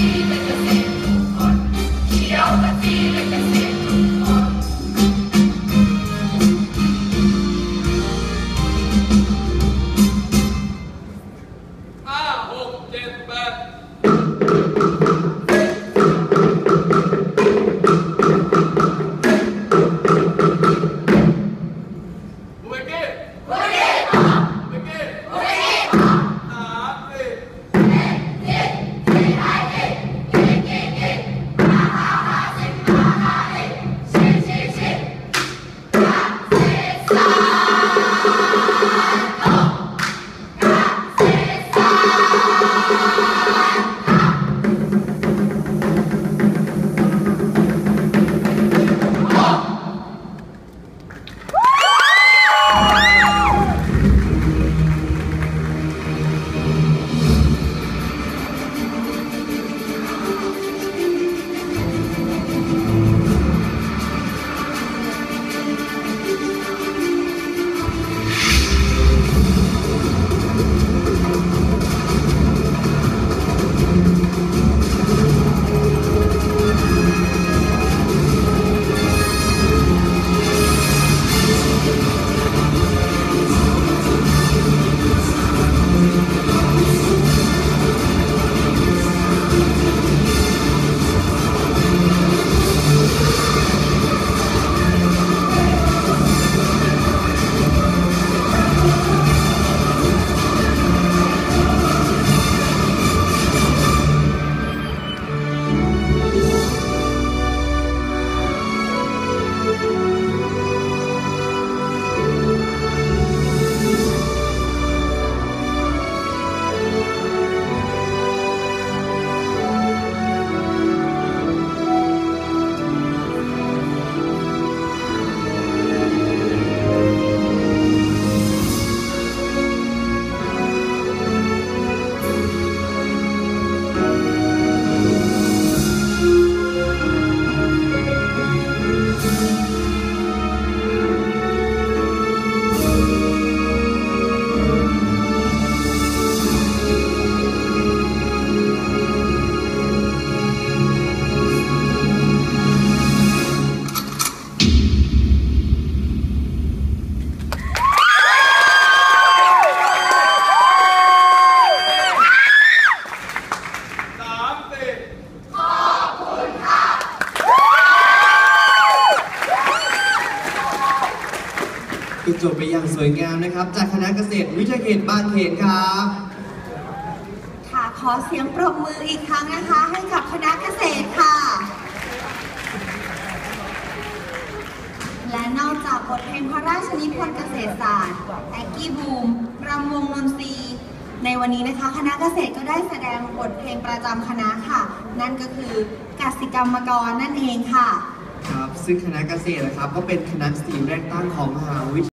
see you. the นะครับ จากคณะเกษตรวิทยาเขตบางเขนครับค่ะขอเสียงปรบมืออีกครั้งนะคะ ให้กับคณะเกษตรค่ะ และนอกจากบทเพลงพระราชนิพนธ์เกษตรศาสตร์แอกกี้บูมรำวงนนทรีย์ในวันนี้นะคะ คณะเกษตรก็ได้แสดงบทเพลงประจำคณะค่ะ นั่นก็คือกสิกรรมกรนั่นเองค่ะ ครับ ซึ่งคณะเกษตรนะครับก็เป็นคณะสตรีแรกตั้งของมหาวิทยา